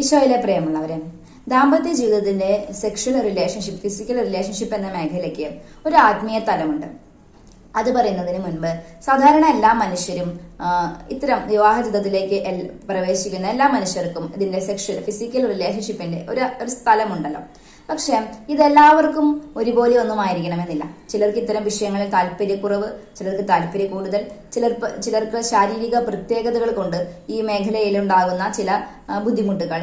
ഈശോയിലെ പ്രിയമുള്ളവരെ ദാമ്പത്യ ജീവിതത്തിന്റെ സെക്ഷൽ റിലേഷൻഷിപ്പ് ഫിസിക്കൽ റിലേഷൻഷിപ്പ് എന്ന മേഖലയ്ക്ക് ഒരു ആത്മീയ തലമുണ്ട്. അത് പറയുന്നതിന് മുൻപ് സാധാരണ എല്ലാ മനുഷ്യരും ഇത്തരം വിവാഹ ജീവിതത്തിലേക്ക് പ്രവേശിക്കുന്ന എല്ലാ മനുഷ്യർക്കും ഇതിന്റെ സെക്ഷൽ ഫിസിക്കൽ റിലേഷൻഷിപ്പിന്റെ ഒരു ഒരു സ്ഥലമുണ്ടല്ലോ. പക്ഷെ ഇതെല്ലാവർക്കും ഒരുപോലെ ഒന്നും ആയിരിക്കണമെന്നില്ല ചിലർക്ക് ഇത്തരം വിഷയങ്ങളിൽ താല്പര്യക്കുറവ് ചിലർക്ക് താല്പര്യ കൂടുതൽ ചിലർ ചിലർക്ക് ശാരീരിക പ്രത്യേകതകൾ കൊണ്ട് ഈ മേഖലയിൽ ഉണ്ടാകുന്ന ചില ബുദ്ധിമുട്ടുകൾ.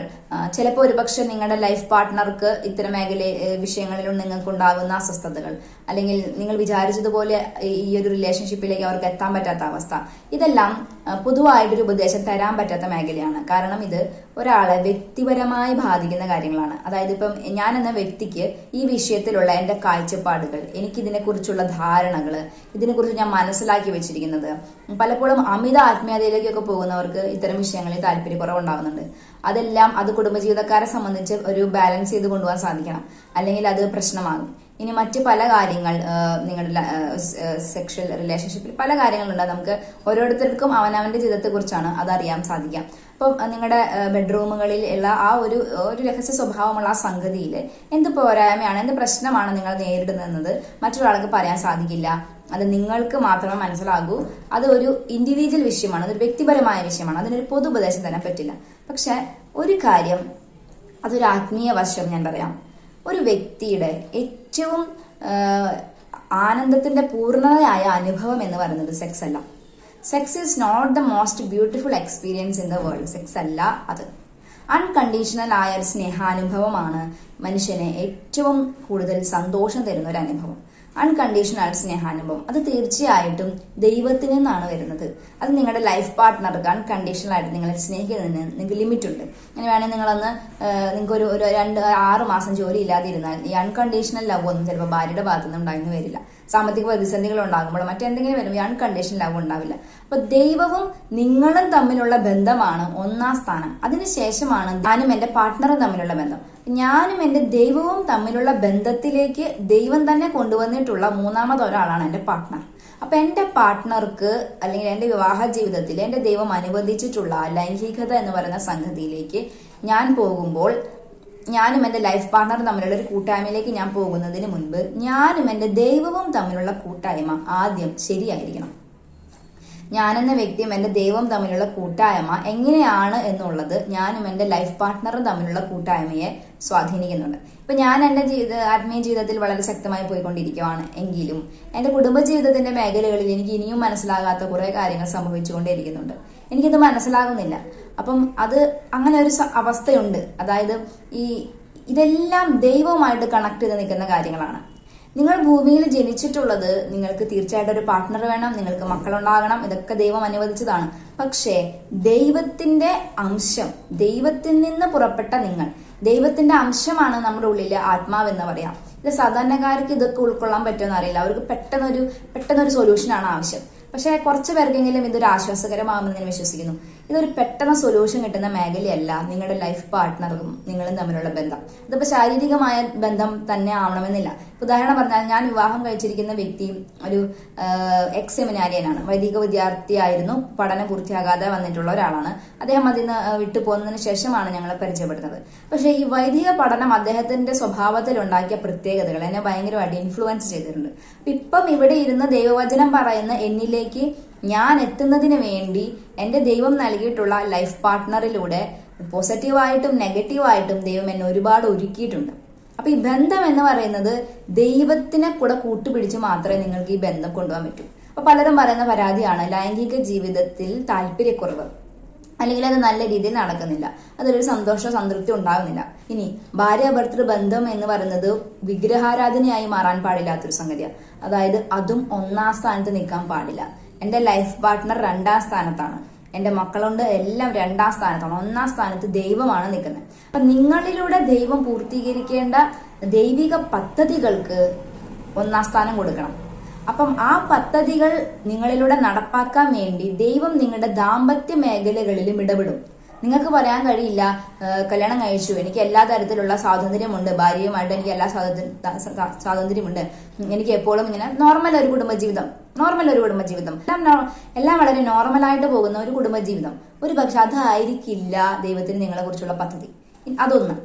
ചിലപ്പോൾ ഒരുപക്ഷെ നിങ്ങളുടെ ലൈഫ് പാർട്ട്ണർക്ക് ഇത്തരം മേഖല വിഷയങ്ങളിലും നിങ്ങൾക്ക് ഉണ്ടാകുന്ന അസ്വസ്ഥതകൾ. അല്ലെങ്കിൽ നിങ്ങൾ വിചാരിച്ചതുപോലെ ഈ ഒരു റിലേഷൻഷിപ്പിലേക്ക് അവർക്ക് എത്താൻ പറ്റാത്ത അവസ്ഥ. ഇതെല്ലാം പൊതുവായിട്ടൊരു ഉപദേശം തരാൻ പറ്റാത്ത മേഖലയാണ്. കാരണം ഇത് ഒരാളെ വ്യക്തിപരമായി ബാധിക്കുന്ന കാര്യങ്ങളാണ്. അതായത് ഇപ്പം ഞാൻ എന്ന വ്യക്തിക്ക് ഈ വിഷയത്തിലുള്ള എന്റെ കാഴ്ചപ്പാടുകൾ എനിക്ക് ഇതിനെക്കുറിച്ചുള്ള ധാരണകൾ ഇതിനെക്കുറിച്ച് ഞാൻ മനസ്സിലാക്കി വെച്ചിരിക്കുന്നത്. പലപ്പോഴും അമിത ആത്മീയതയിലേക്കൊക്കെ പോകുന്നവർക്ക് ഇത്തരം വിഷയങ്ങളിൽ താല്പര്യക്കുറവുണ്ടാകുന്നുണ്ട്. അതെല്ലാം അത് കുടുംബജീവിതക്കാരെ സംബന്ധിച്ച് ഒരു ബാലൻസ് ചെയ്ത് കൊണ്ടുപോകാൻ സാധിക്കണം. അല്ലെങ്കിൽ അത് പ്രശ്നമാകും. ഇനി മറ്റ് പല കാര്യങ്ങൾ നിങ്ങളുടെ സെക്ഷൽ റിലേഷൻഷിപ്പിൽ പല കാര്യങ്ങളുണ്ട്. നമുക്ക് ഓരോരുത്തർക്കും അവനവന്റെ ജീവിതത്തെ കുറിച്ചാണ് അറിയാൻ സാധിക്കാം. അപ്പം ആ, നിങ്ങളുടെ ബെഡ്റൂമുകളിൽ ഉള്ള ആ ഒരു ഒരു രഹസ്യ സ്വഭാവമുള്ള ആ സംഗതിയിൽ എന്ത് പോരായ്മയാണ് എന്ത് പ്രശ്നമാണ് നിങ്ങൾ നേരിടുന്നത് മറ്റൊരാൾക്ക് പറയാൻ സാധിക്കില്ല. അത് നിങ്ങൾക്ക് മാത്രമേ മനസ്സിലാകൂ. അത് ഒരു ഇൻഡിവിജ്വൽ വിഷയമാണ് അതൊരു വ്യക്തിപരമായ വിഷയമാണ് അതിനൊരു പൊതു ഉപദേശം തന്നെ പറ്റില്ല. പക്ഷെ ഒരു കാര്യം അതൊരു ആത്മീയ വശം ഞാൻ പറയാം. ഒരു വ്യക്തിയുടെ ഏറ്റവും ആനന്ദത്തിന്റെ പൂർണതയായ അനുഭവം എന്ന് പറയുന്നത് സെക്സ് അല്ല. Sex is not the most beautiful experience in the world sex അല്ല അത്. അൺകണ്ടീഷണൽ ആയ ഒരു സ്നേഹാനുഭവമാണ് മനുഷ്യന് ഏറ്റവും കൂടുതൽ സന്തോഷം തരുന്ന ഒരു അനുഭവം. അൺകണ്ടീഷണൽ ആയ സ്നേഹാനുഭവം. അത് തീർച്ചയായിട്ടും ദൈവത്തിൽ നിന്നാണ് വരുന്നത്. അത് നിങ്ങളുടെ ലൈഫ് പാർട്ട്ണർക്ക് അൺകണ്ടീഷണൽ ആയിട്ട് നിങ്ങളെ സ്നേഹിക്കുന്നതിന് നിങ്ങൾക്ക് ലിമിറ്റ് ഉണ്ട്. അങ്ങനെ വേണമെങ്കിൽ നിങ്ങളൊന്ന് നിങ്ങൾക്ക് ഒരു രണ്ട് ആറ് മാസം ജോലി ഇല്ലാതിരുന്നാൽ ഈ അൺകണ്ടീഷണൽ ലവ് ഒന്നും ചിലപ്പോൾ ഭാര്യയുടെ ഭാഗത്തുനിന്ന് ഉണ്ടായിരുന്നു വരില്ല. സാമ്പത്തിക പ്രതിസന്ധികൾ ഉണ്ടാകുമ്പോൾ മറ്റെന്തെങ്കിലും വരുമ്പോൾ അൺകണ്ടീഷണൽ ലവ് ഉണ്ടാവില്ല. അപ്പൊ ദൈവവും നിങ്ങളും തമ്മിലുള്ള ബന്ധമാണ് ഒന്നാം സ്ഥാനം. അതിനുശേഷമാണ് ഞാനും എന്റെ പാർട്ട്ണറും തമ്മിലുള്ള ബന്ധം. ഞാനും എന്റെ ദൈവവും തമ്മിലുള്ള ബന്ധത്തിലേക്ക് ദൈവം തന്നെ കൊണ്ടുവന്നിട്ടുള്ള മൂന്നാമത് ഒരാളാണ് എന്റെ പാർട്ട്ണർ അപ്പൊ എന്റെ പാർട്ട്ണർക്ക് അല്ലെങ്കിൽ എന്റെ വിവാഹ ജീവിതത്തിൽ എന്റെ ദൈവം അനുവദിച്ചിട്ടുള്ള ലൈംഗികത എന്ന് പറയുന്ന സംഗതിയിലേക്ക് ഞാൻ പോകുമ്പോൾ ഞാനും എന്റെ ലൈഫ് പാർട്ണറും തമ്മിലുള്ള ഒരു കൂട്ടായ്മയിലേക്ക് ഞാൻ പോകുന്നതിന് മുൻപ് ഞാനും എന്റെ ദൈവവും തമ്മിലുള്ള കൂട്ടായ്മ ആദ്യം ശരിയായിരിക്കണം. ഞാനെന്ന വ്യക്തിയും എന്റെ ദൈവം തമ്മിലുള്ള കൂട്ടായ്മ എങ്ങനെയാണ് എന്നുള്ളത് ഞാനും എന്റെ ലൈഫ് പാർട്ട്ണറും തമ്മിലുള്ള കൂട്ടായ്മയെ സ്വാധീനിക്കുന്നുണ്ട്. ഇപ്പൊ ഞാൻ എന്റെ ജീവിത ആത്മീയ ജീവിതത്തിൽ വളരെ ശക്തമായി പോയിക്കൊണ്ടിരിക്കുകയാണ് എങ്കിലും എന്റെ കുടുംബ ജീവിതത്തിന്റെ മേഖലകളിൽ എനിക്ക് ഇനിയും മനസ്സിലാകാത്ത കുറെ കാര്യങ്ങൾ സംഭവിച്ചുകൊണ്ടേയിരിക്കുന്നുണ്ട്. എനിക്കിത് മനസ്സിലാകുന്നില്ല. അപ്പം അത് അങ്ങനെ ഒരു അവസ്ഥയുണ്ട്. അതായത് ഈ ഇതെല്ലാം ദൈവവുമായിട്ട് കണക്ട് ചെയ്ത് നിൽക്കുന്ന കാര്യങ്ങളാണ്. നിങ്ങൾ ഭൂമിയിൽ ജനിച്ചിട്ടുള്ളത് നിങ്ങൾക്ക് തീർച്ചയായിട്ടും ഒരു പാർട്ട്ണർ വേണം നിങ്ങൾക്ക് മക്കളുണ്ടാകണം ഇതൊക്കെ ദൈവം അനുവദിച്ചതാണ്. പക്ഷേ ദൈവത്തിന്റെ അംശം ദൈവത്തിൽ നിന്ന് പുറപ്പെട്ട നിങ്ങൾ ദൈവത്തിന്റെ അംശമാണ് നമ്മുടെ ഉള്ളിലെ ആത്മാവെന്ന് പറയാം. ഇത് സാധാരണക്കാർക്ക് ഇതൊക്കെ ഉൾക്കൊള്ളാൻ പറ്റുമെന്ന് അറിയില്ല അവർക്ക് പെട്ടെന്നൊരു പെട്ടെന്നൊരു സൊല്യൂഷനാണ് ആവശ്യം. പക്ഷേ കുറച്ച് പേർക്കെങ്കിലും ഇതൊരു ആശ്വാസകരമാകുമെന്ന് ഞാൻ വിശ്വസിക്കുന്നു. ഇതൊരു പെട്ടെന്ന് സൊല്യൂഷൻ കിട്ടുന്ന മേഖലയല്ല. നിങ്ങളുടെ ലൈഫ് പാർട്ട്ണറും നിങ്ങളും തമ്മിലുള്ള ബന്ധം. ഇതിപ്പോ ശാരീരികമായ ബന്ധം തന്നെ ആവണമെന്നില്ല. ഉദാഹരണം പറഞ്ഞാൽ ഞാൻ വിവാഹം കഴിച്ചിരിക്കുന്ന വ്യക്തി ഒരു എക്സ് സെമിനാരിയനാണ് വൈദിക വിദ്യാർത്ഥിയായിരുന്നു. പഠനം പൂർത്തിയാകാതെ വന്നിട്ടുള്ള ഒരാളാണ്. അദ്ദേഹം അതിൽ നിന്ന് വിട്ടു പോകുന്നതിന് ശേഷമാണ് ഞങ്ങളെ പരിചയപ്പെടുന്നത്. പക്ഷേ ഈ വൈദിക പഠനം അദ്ദേഹത്തിന്റെ സ്വഭാവത്തിൽ ഉണ്ടാക്കിയ പ്രത്യേകതകൾ എന്നെ ഭയങ്കരമായിട്ട് ഇൻഫ്ലുവൻസ് ചെയ്തിട്ടുണ്ട്. ഇപ്പം ഇവിടെ ഇരുന്ന് ദൈവവചനം പറയുന്ന എന്നിലേക്ക് ഞാൻ എത്തുന്നതിന് വേണ്ടി എന്റെ ദൈവം നൽകിയിട്ടുള്ള ലൈഫ് പാർട്ട്ണറിലൂടെ പോസിറ്റീവായിട്ടും നെഗറ്റീവായിട്ടും ദൈവം എന്നെ ഒരുപാട് ഒരുക്കിയിട്ടുണ്ട്. അപ്പൊ ഈ ബന്ധം എന്ന് പറയുന്നത് ദൈവത്തിനെ കൂടെ കൂട്ടുപിടിച്ച് മാത്രമേ നിങ്ങൾക്ക് ഈ ബന്ധം കൊണ്ടുപോകാൻ പറ്റൂ. അപ്പൊ പലരും പറയുന്ന പരാതിയാണ് ലൈംഗിക ജീവിതത്തിൽ താല്പര്യക്കുറവ്. അല്ലെങ്കിൽ അത് നല്ല രീതിയിൽ നടക്കുന്നില്ല. അതിലൊരു സന്തോഷ സംതൃപ്തി ഉണ്ടാകുന്നില്ല. ഇനി ഭാര്യ ഭർത്തൃ ബന്ധം എന്ന് പറയുന്നത് വിഗ്രഹാരാധനയായി മാറാൻ പാടില്ലാത്തൊരു സംഗതിയാണ് അതായത് അതും ഒന്നാം സ്ഥാനത്ത് നിൽക്കാൻ പാടില്ല. എന്റെ ലൈഫ് പാർട്ട്ണർ രണ്ടാം സ്ഥാനത്താണ്. എന്റെ മക്കളുണ്ട് എല്ലാം രണ്ടാം സ്ഥാനത്താണ്. ഒന്നാം സ്ഥാനത്ത് ദൈവമാണ് നിൽക്കുന്നത്. അപ്പൊ നിങ്ങളിലൂടെ ദൈവം പൂർത്തീകരിക്കേണ്ട ദൈവിക പദ്ധതികൾക്ക് ഒന്നാം സ്ഥാനം കൊടുക്കണം. അപ്പം ആ പദ്ധതികൾ നിങ്ങളിലൂടെ നടപ്പാക്കാൻ വേണ്ടി ദൈവം നിങ്ങളുടെ ദാമ്പത്യ മേഖലകളിലും ഇടപെടും. നിങ്ങൾക്ക് പറയാൻ കഴിയില്ല. കല്യാണം കഴിച്ചു. എനിക്ക് എല്ലാ തരത്തിലുള്ള സ്വാതന്ത്ര്യമുണ്ട്. ഭാര്യയുമായിട്ട് എനിക്ക് എല്ലാ സ്വാതന്ത്ര്യമുണ്ട്. എനിക്ക് എപ്പോഴും ഇങ്ങനെ നോർമൽ ഒരു കുടുംബജീവിതം. നോർമൽ ഒരു കുടുംബജീവിതം. എല്ലാം എല്ലാം വളരെ നോർമലായിട്ട് പോകുന്ന ഒരു കുടുംബജീവിതം. ഒരു പക്ഷെ അതായിരിക്കില്ല ദൈവത്തിന് നിങ്ങളെ കുറിച്ചുള്ള പദ്ധതി. അതൊന്ന്.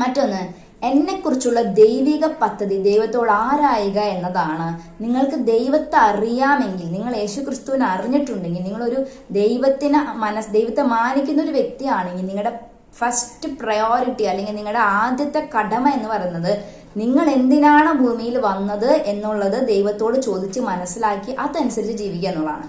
മറ്റൊന്ന് എന്നെക്കുറിച്ചുള്ള ദൈവിക പദ്ധതി ദൈവത്തോട് ആരായുക എന്നതാണ്. നിങ്ങൾക്ക് ദൈവത്തെ അറിയാമെങ്കിൽ നിങ്ങൾ യേശു ക്രിസ്തുവിനെ അറിഞ്ഞിട്ടുണ്ടെങ്കിൽ നിങ്ങളൊരു ദൈവത്തിന് മനസ് ദൈവത്തെ മാനിക്കുന്ന ഒരു വ്യക്തിയാണെങ്കിൽ നിങ്ങളുടെ ഫസ്റ്റ് പ്രയോറിറ്റി അല്ലെങ്കിൽ നിങ്ങളുടെ ആദ്യത്തെ കടമ എന്ന് പറയുന്നത് നിങ്ങൾ എന്തിനാണ് ഭൂമിയിൽ വന്നത് എന്നുള്ളത് ദൈവത്തോട് ചോദിച്ച് മനസ്സിലാക്കി അതനുസരിച്ച് ജീവിക്കുക എന്നുള്ളതാണ്.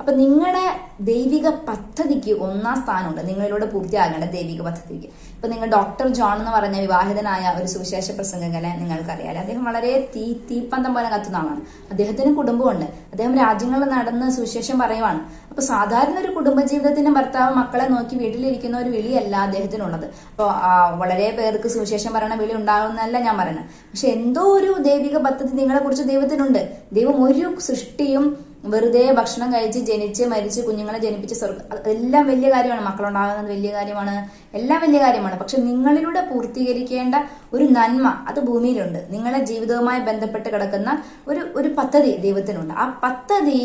അപ്പൊ നിങ്ങളുടെ ദൈവിക പദ്ധതിക്ക് ഒന്നാം സ്ഥാനമുണ്ട്. നിങ്ങളിലൂടെ പൂർത്തിയാകേണ്ട ദൈവിക പദ്ധതിക്ക്. ഇപ്പൊ നിങ്ങൾ ഡോക്ടർ ജോൺ എന്ന് പറഞ്ഞ വിവാഹിതനായ ഒരു സുവിശേഷ പ്രസംഗകനെ നിങ്ങൾക്കറിയാം അദ്ദേഹം വളരെ തീ തീപ്പന്തം പോലെ കത്തുന്ന ആളാണ്. അദ്ദേഹത്തിന് കുടുംബമുണ്ട് അദ്ദേഹം രാജ്യങ്ങളിൽ നടന്ന് സുവിശേഷം പറയുവാണ്. അപ്പൊ സാധാരണ ഒരു കുടുംബജീവിതത്തിന്റെ ഭർത്താവ് മക്കളെ നോക്കി വീട്ടിലിരിക്കുന്ന ഒരു വിളിയല്ല അദ്ദേഹത്തിനുള്ളത്. അപ്പോൾ വളരെ പേർക്ക് സുവിശേഷം പറയണ വിളി ഉണ്ടാകുന്നല്ല ഞാൻ പറയുന്നത് പക്ഷെ എന്തോ ഒരു ദൈവിക പദ്ധതി നിങ്ങളെ കുറിച്ച് ദൈവത്തിനുണ്ട്. ദൈവം ഒരു സൃഷ്ടിയും വെറുതെ ഭക്ഷണം കഴിച്ച് ജനിച്ച് മരിച്ച് കുഞ്ഞുങ്ങളെ ജനിപ്പിച്ച് സ്വർഗം എല്ലാം വലിയ കാര്യമാണ്. മക്കളുണ്ടാകുന്നത് വലിയ കാര്യമാണ്. എല്ലാം വലിയ കാര്യമാണ്. പക്ഷെ നിങ്ങളിലൂടെ പൂർത്തീകരിക്കേണ്ട ഒരു നന്മ അത് ഭൂമിയിലുണ്ട്. നിങ്ങളെ ജീവിതവുമായി ബന്ധപ്പെട്ട് കിടക്കുന്ന ഒരു ഒരു പദ്ധതി ദൈവത്തിനുണ്ട്. ആ പദ്ധതി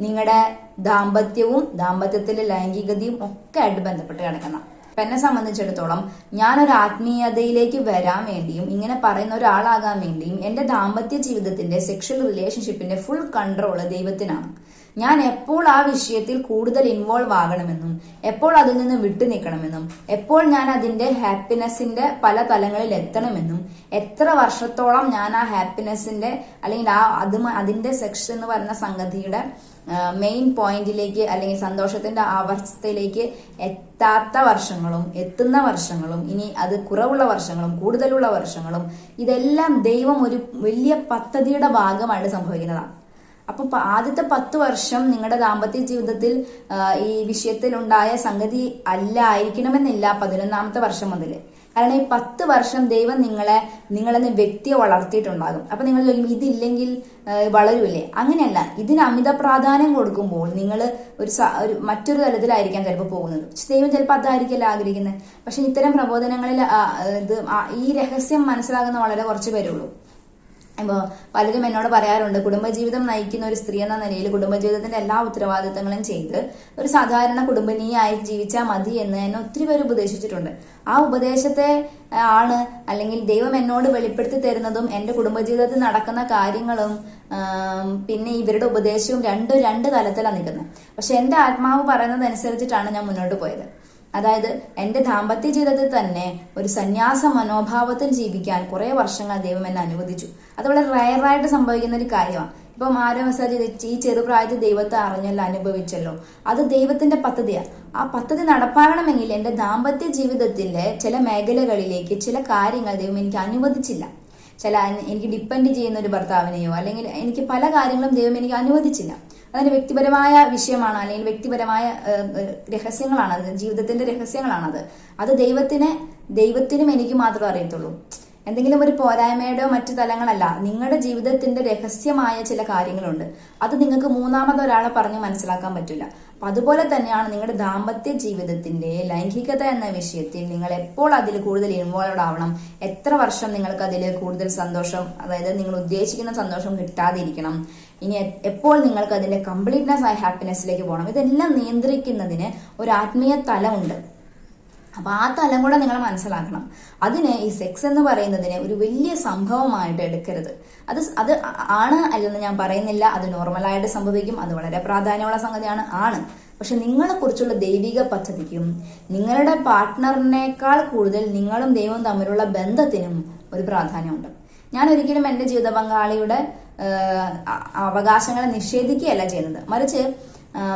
നിങ്ങളുടെ ദാമ്പത്യവും ദാമ്പത്യത്തിലെ ലൈംഗികതയും ഒക്കെ ആയിട്ട് ബന്ധപ്പെട്ട് കിടക്കുന്ന അപ്പൊ എന്നെ സംബന്ധിച്ചിടത്തോളം ഞാനൊരു ആത്മീയതയിലേക്ക് വരാൻ വേണ്ടിയും ഇങ്ങനെ പറയുന്ന ഒരാളാകാൻ വേണ്ടിയും എന്റെ ദാമ്പത്യ ജീവിതത്തിന്റെ സെക്ഷൽ റിലേഷൻഷിപ്പിന്റെ ഫുൾ കൺട്രോൾ ദൈവത്തിനാണ്. ഞാൻ എപ്പോൾ ആ വിഷയത്തിൽ കൂടുതൽ ഇൻവോൾവ് ആകണമെന്നും എപ്പോൾ അതിൽ നിന്ന് വിട്ടു നിൽക്കണമെന്നും എപ്പോൾ ഞാൻ അതിന്റെ ഹാപ്പിനെസിന്റെ പല തലങ്ങളിൽ എത്തണമെന്നും എത്ര വർഷത്തോളം ഞാൻ ആ ഹാപ്പിനെസിന്റെ അല്ലെങ്കിൽ ആ അത് അതിന്റെ സെക്ഷൻ എന്ന് പറയുന്ന സംഗതിയുടെ മെയിൻ പോയിന്റിലേക്ക് അല്ലെങ്കിൽ സന്തോഷത്തിന്റെ അവസ്ഥയിലേക്ക് എത്താത്ത വർഷങ്ങളും എത്തുന്ന വർഷങ്ങളും ഇനി അത് കുറവുള്ള വർഷങ്ങളും കൂടുതലുള്ള വർഷങ്ങളും ഇതെല്ലാം ദൈവം ഒരു വലിയ പദ്ധതിയുടെ ഭാഗമായിട്ട് സംഭവിക്കുന്നതാണ്. അപ്പൊ പ- ആദ്യത്തെ പത്ത് വർഷം നിങ്ങളുടെ ദാമ്പത്യ ജീവിതത്തിൽ ഈ വിഷയത്തിൽ ഉണ്ടായ സംഗതി അല്ല ആയിരിക്കണമെന്നില്ല പതിനൊന്നാമത്തെ വർഷം മുതൽ. കാരണം ഈ പത്ത് വർഷം ദൈവം നിങ്ങളെ നിങ്ങളെന്ന് വ്യക്തിയെ വളർത്തിയിട്ടുണ്ടാകും. അപ്പൊ നിങ്ങൾ ഇതില്ലെങ്കിൽ വളരൂല്ലേ? വളരൂലേ അങ്ങനെയല്ല. ഇതിന് അമിത പ്രാധാന്യം കൊടുക്കുമ്പോൾ നിങ്ങൾ ഒരു ഒരു മറ്റൊരു തലത്തിലായിരിക്കാം ചിലപ്പോൾ പോകുന്നത്. ദൈവം ചിലപ്പോൾ അതായിരിക്കില്ല ആഗ്രഹിക്കുന്നത്. പക്ഷെ ഇത്തരം പ്രബോധനങ്ങളിൽ ഇത് ഈ രഹസ്യം മനസ്സിലാകുന്ന വളരെ കുറച്ച് പേരേ ഉള്ളൂ. ഇപ്പോൾ പലരും എന്നോട് പറയാറുണ്ട് കുടുംബജീവിതം നയിക്കുന്ന ഒരു സ്ത്രീ എന്ന നിലയിൽ കുടുംബജീവിതത്തിന്റെ എല്ലാ ഉത്തരവാദിത്തങ്ങളും ചെയ്ത് ഒരു സാധാരണ കുടുംബനീയായി ജീവിച്ചാൽ മതി എന്ന് എന്നെ ഒത്തിരി പേര് ഉപദേശിച്ചിട്ടുണ്ട്. ആ ഉപദേശത്തെ ആണ് അല്ലെങ്കിൽ ദൈവം എന്നോട് വെളിപ്പെടുത്തി തരുന്നതും എന്റെ കുടുംബജീവിതത്തിൽ നടക്കുന്ന കാര്യങ്ങളും പിന്നെ ഇവരുടെ ഉപദേശവും രണ്ടും രണ്ട് തലത്തിലാണ് നിൽക്കുന്നത്. പക്ഷെ എന്റെ ആത്മാവ് പറയുന്നത് അനുസരിച്ചിട്ടാണ് ഞാൻ മുന്നോട്ട് പോയത്. അതായത് എന്റെ ദാമ്പത്യ ജീവിതത്തിൽ തന്നെ ഒരു സന്യാസ മനോഭാവത്തിൽ ജീവിക്കാൻ കുറെ വർഷങ്ങൾ ദൈവം എന്നെ അനുവദിച്ചു. അത് വളരെ റയറായിട്ട് സംഭവിക്കുന്ന ഒരു കാര്യമാണ്. ഇപ്പം ആരോ മെസ്സേജ് ഈ ചെറുപ്രായത്തിൽ ദൈവത്തെ അറിഞ്ഞല്ലോ അനുഭവിച്ചല്ലോ. അത് ദൈവത്തിന്റെ പദ്ധതിയാണ് ആ പദ്ധതി നടപ്പാകണമെങ്കിൽ എന്റെ ദാമ്പത്യ ജീവിതത്തിലെ ചില മേഖലകളിലേക്ക് ചില കാര്യങ്ങൾ ദൈവം എനിക്ക് അനുവദിച്ചില്ല. ചില എനിക്ക് ഡിപ്പെൻഡ് ചെയ്യുന്ന ഒരു ഭർത്താവിനെയോ അല്ലെങ്കിൽ എനിക്ക് പല കാര്യങ്ങളും ദൈവം എനിക്ക് അനുവദിച്ചില്ല. അതിന് വ്യക്തിപരമായ വിഷയമാണ് അല്ലെങ്കിൽ വ്യക്തിപരമായ രഹസ്യങ്ങളാണ് അത്. ജീവിതത്തിന്റെ രഹസ്യങ്ങളാണത്. അത് ദൈവത്തിന് ദൈവത്തിനും എനിക്ക് മാത്രമേ അറിയത്തുള്ളൂ. എന്തെങ്കിലും ഒരു പോരായ്മയുടെയോ മറ്റു തലങ്ങളല്ല നിങ്ങളുടെ ജീവിതത്തിന്റെ രഹസ്യമായ ചില കാര്യങ്ങളുണ്ട്. അത് നിങ്ങൾക്ക് മൂന്നാമത് ഒരാളെ പറഞ്ഞ് മനസ്സിലാക്കാൻ പറ്റില്ല. അപ്പൊ അതുപോലെ തന്നെയാണ് നിങ്ങളുടെ ദാമ്പത്യ ജീവിതത്തിന്റെ ലൈംഗികത എന്ന വിഷയത്തിൽ നിങ്ങൾ എപ്പോൾ അതിൽ കൂടുതൽ ഇൻവോൾവ് ആവണം എത്ര വർഷം നിങ്ങൾക്ക് അതിൽ കൂടുതൽ സന്തോഷം അതായത് നിങ്ങൾ ഉദ്ദേശിക്കുന്ന സന്തോഷം കിട്ടാതിരിക്കണം ഇനി എപ്പോൾ നിങ്ങൾക്ക് അതിന്റെ കംപ്ലീറ്റ്നെസ് ആയ ഹാപ്പിനെസ്സിലേക്ക് പോകണം? ഇതെല്ലാം നിയന്ത്രിക്കുന്നതിന് ഒരു ആത്മീയ തലമുണ്ട്. അപ്പൊ ആ തലം കൂടെ നിങ്ങൾ മനസ്സിലാക്കണം. അതിനെ ഈ സെക്സ് എന്ന് പറയുന്നതിനെ ഒരു വലിയ സംഭവമായിട്ട് എടുക്കരുത്. അത് അത് ആണ് അല്ലെന്ന് ഞാൻ പറയുന്നില്ല. അത് നോർമലായിട്ട് സംഭവിക്കും. അത് വളരെ പ്രാധാന്യമുള്ള സംഗതിയാണ്. ആണ്. പക്ഷെ നിങ്ങളെ കുറിച്ചുള്ള ദൈവിക പദ്ധതിക്കും നിങ്ങളുടെ പാർട്ട്ണറിനേക്കാൾ കൂടുതൽ നിങ്ങളും ദൈവവും തമ്മിലുള്ള ബന്ധത്തിനും ഒരു പ്രാധാന്യമുണ്ട്. ഞാൻ ഒരിക്കലും എന്റെ ജീവിത പങ്കാളിയുടെ അവകാശങ്ങളെ നിഷേധിക്കുകയല്ല ചെയ്യുന്നത്. മറിച്ച്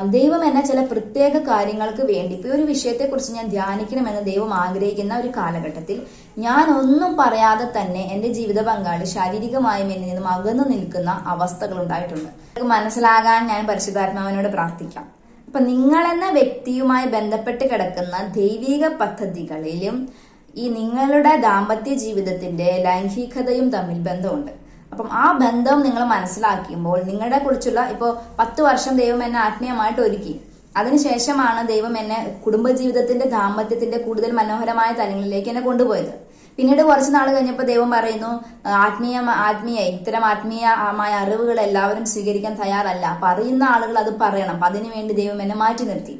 ദൈവം എന്നെ ചില പ്രത്യേക കാര്യങ്ങൾക്ക് വേണ്ടി ഇപ്പൊ ഒരു വിഷയത്തെക്കുറിച്ച് ഞാൻ ധ്യാനിക്കണമെന്ന് ദൈവം ആഗ്രഹിക്കുന്ന ഒരു കാലഘട്ടത്തിൽ ഞാൻ ഒന്നും പറയാതെ തന്നെ എന്റെ ജീവിത പങ്കാളി ശാരീരികമായും എന്നിൽ നിന്നും അകന്നു നിൽക്കുന്ന അവസ്ഥകൾ ഉണ്ടായിട്ടുണ്ട്. മനസ്സിലാകാൻ ഞാൻ പരിശുദ്ധാത്മാവിനോട് പ്രാർത്ഥിക്കാം. അപ്പൊ നിങ്ങളെന്ന വ്യക്തിയുമായി ബന്ധപ്പെട്ട് കിടക്കുന്ന ദൈവിക പദ്ധതികളിലും ഈ നിങ്ങളുടെ ദാമ്പത്യ ജീവിതത്തിന്റെ ലൈംഗികതയും തമ്മിൽ ബന്ധമുണ്ട്. അപ്പം ആ ബന്ധം നിങ്ങൾ മനസ്സിലാക്കുമ്പോൾ നിങ്ങളെ കുറിച്ചുള്ള ഇപ്പോൾ പത്ത് വർഷം ദൈവം എന്നെ ആത്മീയമായിട്ട് ഒരുക്കി. അതിനുശേഷമാണ് ദൈവം എന്നെ കുടുംബജീവിതത്തിന്റെ ദാമ്പത്യത്തിന്റെ കൂടുതൽ മനോഹരമായ തലങ്ങളിലേക്ക് എന്നെ കൊണ്ടുപോയത്. പിന്നീട് കുറച്ച് നാൾ കഴിഞ്ഞപ്പോൾ ദൈവം പറയുന്നു ആത്മീയ ആത്മീയ ഇത്തരം ആത്മീയമായ അറിവുകൾ എല്ലാവരും സ്വീകരിക്കാൻ തയ്യാറല്ല. അപ്പൊ അറിയുന്ന ആളുകൾ അത് പറയണം. അതിനുവേണ്ടി ദൈവം എന്നെ മാറ്റി നിർത്തി.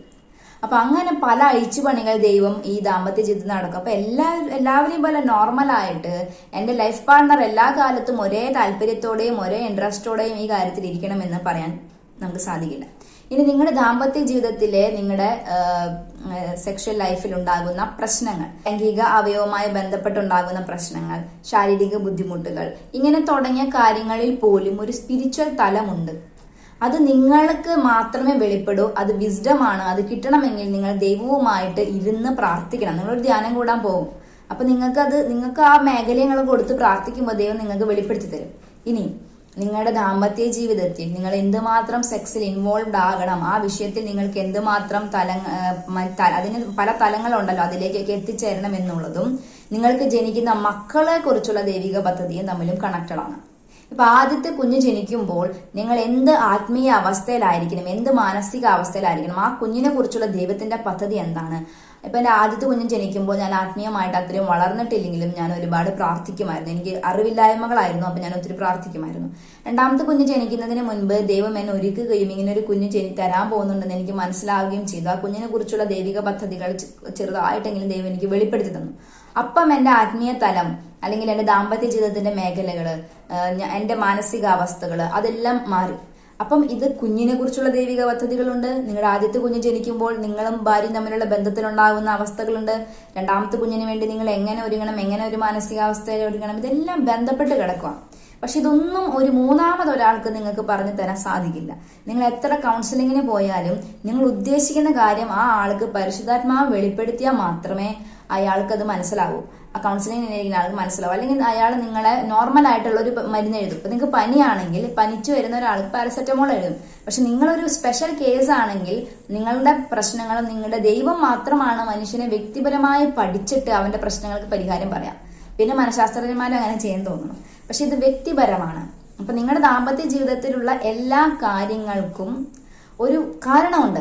അപ്പൊ അങ്ങനെ പല അഴിച്ചുപണികൾ ദൈവം ഈ ദാമ്പത്യ ജീവിതത്തിൽ നടക്കും. അപ്പൊ എല്ലാ എല്ലാവരെയും പോലെ നോർമലായിട്ട് എന്റെ ലൈഫ് പാർട്ണർ എല്ലാ കാലത്തും ഒരേ താല്പര്യത്തോടെയും ഒരേ ഇൻട്രസ്റ്റോടെയും ഈ കാര്യത്തിൽ ഇരിക്കണം എന്ന് പറയാൻ നമുക്ക് സാധിക്കില്ല. ഇനി നിങ്ങളുടെ ദാമ്പത്യ ജീവിതത്തിലെ നിങ്ങളുടെ സെക്ഷൽ ലൈഫിൽ ഉണ്ടാകുന്ന പ്രശ്നങ്ങൾ ലൈംഗിക അവയവുമായി ബന്ധപ്പെട്ടുണ്ടാകുന്ന പ്രശ്നങ്ങൾ ശാരീരിക ബുദ്ധിമുട്ടുകൾ ഇങ്ങനെ തുടങ്ങിയ കാര്യങ്ങളിൽ പോലും ഒരു സ്പിരിച്വൽ തലമുണ്ട്. അത് നിങ്ങൾക്ക് മാത്രമേ വെളിപ്പെടൂ. അത് വിസ്ഡമാണ് അത് കിട്ടണമെങ്കിൽ നിങ്ങൾ ദൈവവുമായിട്ട് ഇരുന്ന് പ്രാർത്ഥിക്കണം. നിങ്ങളൊരു ധ്യാനം കൂടാൻ പോകും. അപ്പൊ നിങ്ങൾക്ക് അത് നിങ്ങൾക്ക് ആ മേഖലകൾ കൊടുത്ത് പ്രാർത്ഥിക്കുമ്പോൾ ദൈവം നിങ്ങൾക്ക് വെളിപ്പെടുത്തി തരും. ഇനി നിങ്ങളുടെ ദാമ്പത്യ ജീവിതത്തിൽ നിങ്ങൾ എന്തുമാത്രം സെക്സിൽ ഇൻവോൾവ് ആകണം ആ വിഷയത്തിൽ നിങ്ങൾക്ക് എന്തുമാത്രം തല അതിന് പല തലങ്ങളുണ്ടല്ലോ അതിലേക്കൊക്കെ എത്തിച്ചേരണം എന്നുള്ളതും നിങ്ങൾക്ക് ജനിക്കുന്ന മക്കളെ കുറിച്ചുള്ള ദൈവിക പദ്ധതിയും തമ്മിലും ആണ്. ഇപ്പൊ ആദ്യത്തെ കുഞ്ഞ് ജനിക്കുമ്പോൾ നിങ്ങൾ എന്ത് ആത്മീയ അവസ്ഥയിലായിരിക്കണം എന്ത് മാനസിക അവസ്ഥയിലായിരിക്കണം ആ കുഞ്ഞിനെ കുറിച്ചുള്ള ദൈവത്തിന്റെ പദ്ധതി എന്താണ്? ഇപ്പൊ എന്റെ ആദ്യത്തെ കുഞ്ഞ് ജനിക്കുമ്പോൾ ഞാൻ ആത്മീയമായിട്ട് അത്രയും വളർന്നിട്ടില്ലെങ്കിലും ഞാൻ ഒരുപാട് പ്രാർത്ഥിക്കുമായിരുന്നു. എനിക്ക് അറിവില്ലായ്മകളായിരുന്നു അപ്പൊ ഞാൻ ഒത്തിരി പ്രാർത്ഥിക്കുമായിരുന്നു. രണ്ടാമത്തെ കുഞ്ഞ് ജനിക്കുന്നതിന് മുൻപ് ദൈവം എന്നെ ഒരുക്കുകയും ഇങ്ങനെ ഒരു കുഞ്ഞ് ജനി തരാൻ പോകുന്നുണ്ടെന്ന് എനിക്ക് മനസ്സിലാവുകയും ചെയ്തു. ആ കുഞ്ഞിനെ കുറിച്ചുള്ള ദൈവിക പദ്ധതികൾ ചെറുതായിട്ടെങ്കിലും ദൈവം എനിക്ക് വെളിപ്പെടുത്തി തന്നു. അപ്പം എന്റെ ആത്മീയ തലം അല്ലെങ്കിൽ എന്റെ ദാമ്പത്യ ജീവിതത്തിന്റെ മേഖലകൾ എന്റെ മാനസികാവസ്ഥകൾ അതെല്ലാം മാറി. അപ്പം ഇത് കുഞ്ഞിനെ കുറിച്ചുള്ള ദൈവിക പദ്ധതികളുണ്ട്. നിങ്ങളുടെ ആദ്യത്തെ കുഞ്ഞ് ജനിക്കുമ്പോൾ നിങ്ങളും ഭാര്യയും തമ്മിലുള്ള ബന്ധത്തിലുണ്ടാകുന്ന അവസ്ഥകളുണ്ട്. രണ്ടാമത്തെ കുഞ്ഞിന് വേണ്ടി നിങ്ങൾ എങ്ങനെ ഒരുങ്ങണം എങ്ങനെ ഒരു മാനസികാവസ്ഥയിൽ ഒരുങ്ങണം ഇതെല്ലാം ബന്ധപ്പെട്ട് കിടക്കുക പക്ഷെ ഇതൊന്നും ഒരു മൂന്നാമത് ഒരാൾക്ക് നിങ്ങൾക്ക് പറഞ്ഞു തരാൻ സാധിക്കില്ല. നിങ്ങൾ എത്ര കൗൺസിലിങ്ങിന് പോയാലും നിങ്ങൾ ഉദ്ദേശിക്കുന്ന കാര്യം ആ ആൾക്ക് പരിശുദ്ധാത്മാവ് വെളിപ്പെടുത്തിയാൽ മാത്രമേ അയാൾക്ക് അത് മനസ്സിലാവൂ. ആ കൗൺസിലിംഗ് ഇരിക്കുന്ന ആൾക്ക് മനസ്സിലാവും. അല്ലെങ്കിൽ അയാൾ നിങ്ങളെ നോർമൽ ആയിട്ടുള്ള ഒരു മരുന്ന് എഴുതും. ഇപ്പൊ നിങ്ങൾക്ക് പനിയാണെങ്കിൽ പനിച്ചു വരുന്ന ഒരാൾക്ക് പാരസെറ്റമോൾ എഴുതും. പക്ഷെ നിങ്ങളൊരു സ്പെഷ്യൽ കേസ് ആണെങ്കിൽ നിങ്ങളുടെ പ്രശ്നങ്ങളും നിങ്ങളുടെ ദൈവം മാത്രമാണ് മനുഷ്യനെ വ്യക്തിപരമായി പഠിച്ചിട്ട് അവന്റെ പ്രശ്നങ്ങൾക്ക് പരിഹാരം പറയാം. പിന്നെ മനഃശാസ്ത്രജ്ഞന്മാരും അങ്ങനെ ചെയ്യാൻ തോന്നുന്നു. പക്ഷെ ഇത് വ്യക്തിപരമാണ്. അപ്പൊ നിങ്ങളുടെ ദാമ്പത്യ ജീവിതത്തിലുള്ള എല്ലാ കാര്യങ്ങൾക്കും ഒരു കാരണമുണ്ട്.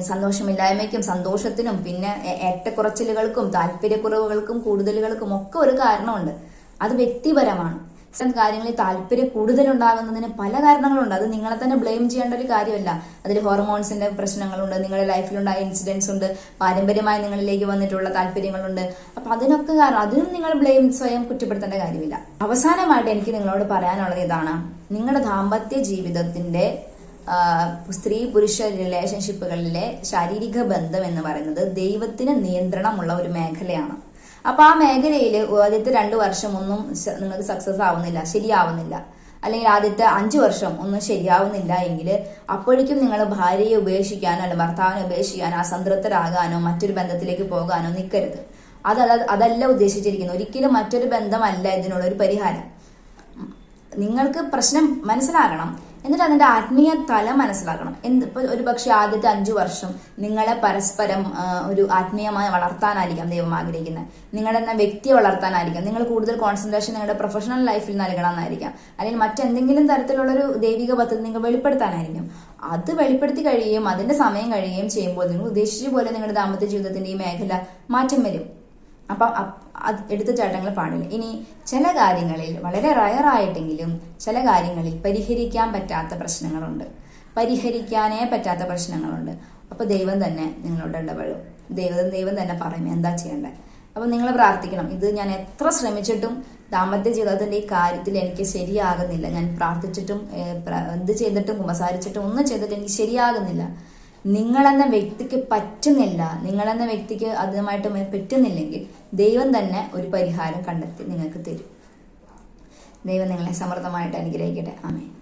സന്തോഷമില്ലായ്മയ്ക്കും സന്തോഷത്തിനും പിന്നെ ഏറ്റക്കുറച്ചിലുകൾക്കും താല്പര്യക്കുറവുകൾക്കും കൂടുതലുകൾക്കും ഒക്കെ ഒരു കാരണമുണ്ട്. അത് വ്യക്തിപരമാണ്. കാര്യങ്ങളിൽ താല്പര്യം കൂടുതലുണ്ടാകുന്നതിന് പല കാരണങ്ങളുണ്ട്. അത് നിങ്ങളെ തന്നെ ബ്ലെയിം ചെയ്യേണ്ട ഒരു കാര്യമല്ല. അതിൽ ഹോർമോൺസിന്റെ പ്രശ്നങ്ങളുണ്ട്. നിങ്ങളുടെ ലൈഫിലുണ്ടായ ഇൻസിഡൻസ് ഉണ്ട്. പാരമ്പര്യമായി നിങ്ങളിലേക്ക് വന്നിട്ടുള്ള താല്പര്യങ്ങളുണ്ട്. അപ്പൊ അതിനൊക്കെ കാരണം അതിനും നിങ്ങൾ ബ്ലെയിം സ്വയം കുറ്റപ്പെടുത്തേണ്ട കാര്യമില്ല. അവസാനമായിട്ട് എനിക്ക് നിങ്ങളോട് പറയാനുള്ളത് ഇതാണ്. നിങ്ങളുടെ ദാമ്പത്യ ജീവിതത്തിന്റെ സ്ത്രീ പുരുഷ റിലേഷൻഷിപ്പുകളിലെ ശാരീരിക ബന്ധം എന്ന് പറയുന്നത് ദൈവത്തിന് നിയന്ത്രണമുള്ള ഒരു മേഖലയാണ്. അപ്പൊ ആ മേഖലയിൽ ആദ്യത്തെ രണ്ടു വർഷം ഒന്നും നിങ്ങൾക്ക് സക്സസ് ആവുന്നില്ല ശരിയാവുന്നില്ല. അല്ലെങ്കിൽ ആദ്യത്തെ അഞ്ചു വർഷം ഒന്നും ശരിയാവുന്നില്ല എങ്കിൽ അപ്പോഴേക്കും നിങ്ങൾ ഭാര്യയെ ഉപേക്ഷിക്കാനോ അല്ല ഭർത്താവിനെ ഉപേക്ഷിക്കാനോ അസംതൃപ്തരാകാനോ മറ്റൊരു ബന്ധത്തിലേക്ക് പോകാനോ നിൽക്കരുത് അത് അതല്ല ഉദ്ദേശിച്ചിരിക്കുന്നത്. ഒരിക്കലും മറ്റൊരു ബന്ധമല്ല ഇതിനുള്ള ഒരു പരിഹാരം. നിങ്ങൾക്ക് പ്രശ്നം മനസ്സിലാകണം. എന്നിട്ട് അതിന്റെ ആത്മീയ തല മനസ്സിലാക്കണം. എന്ത് ഇപ്പൊ ഒരു പക്ഷെ ആദ്യത്തെ അഞ്ചു വർഷം നിങ്ങളെ പരസ്പരം ഒരു ആത്മീയമായി വളർത്താനായിരിക്കാം ദൈവം ആഗ്രഹിക്കുന്നത്. നിങ്ങളുടെ എന്ന വ്യക്തിയെ വളർത്താനായിരിക്കാം. നിങ്ങൾ കൂടുതൽ കോൺസെൻട്രേഷൻ നിങ്ങളുടെ പ്രൊഫഷണൽ ലൈഫിൽ നൽകണമെന്നായിരിക്കാം. അല്ലെങ്കിൽ മറ്റെന്തെങ്കിലും തരത്തിലുള്ള ഒരു ദൈവിക പദ്ധതി നിങ്ങൾ വെളിപ്പെടുത്താനായിരിക്കും. അത് വെളിപ്പെടുത്തി കഴിയുകയും അതിന്റെ സമയം കഴിയുകയും ചെയ്യുമ്പോൾ നിങ്ങൾ ഉദ്ദേശിച്ച പോലെ നിങ്ങളുടെ ദാമ്പത്യ ജീവിതത്തിന്റെ ഈ മേഖല മാറ്റം വരും. അപ്പൊ ചാട്ടങ്ങൾ പാടില്ല. ഇനി ചില കാര്യങ്ങളിൽ വളരെ റയറായിട്ടെങ്കിലും ചില കാര്യങ്ങളിൽ പരിഹരിക്കാൻ പറ്റാത്ത പ്രശ്നങ്ങളുണ്ട്. പരിഹരിക്കാനേ പറ്റാത്ത പ്രശ്നങ്ങളുണ്ട്. അപ്പൊ ദൈവം തന്നെ നിങ്ങളോട് ഇടപെടും. ദൈവം ദൈവം തന്നെ പറയും എന്താ ചെയ്യേണ്ടത് അപ്പൊ നിങ്ങൾ പ്രാർത്ഥിക്കണം. ഇത് ഞാൻ എത്ര ശ്രമിച്ചിട്ടും ദാമ്പത്യ ജീവിതത്തിന്റെ ഈ കാര്യത്തിൽ എനിക്ക് ശരിയാകുന്നില്ല. ഞാൻ പ്രാർത്ഥിച്ചിട്ടും എന്ത് ചെയ്തിട്ടും കുമ്പസാരിച്ചിട്ടും ഒന്നും ചെയ്തിട്ട് എനിക്ക് ശരിയാകുന്നില്ല. നിങ്ങളെന്ന വ്യക്തിക്ക് പറ്റുന്നില്ല നിങ്ങളെന്ന വ്യക്തിക്ക് അതുമായിട്ട് പറ്റുന്നില്ലെങ്കിൽ ദൈവം തന്നെ ഒരു പരിഹാരം കണ്ടെത്തി നിങ്ങൾക്ക് തരും. ദൈവം നിങ്ങളെ സമൃദ്ധമായിട്ട് അനുഗ്രഹിക്കട്ടെ. ആമേ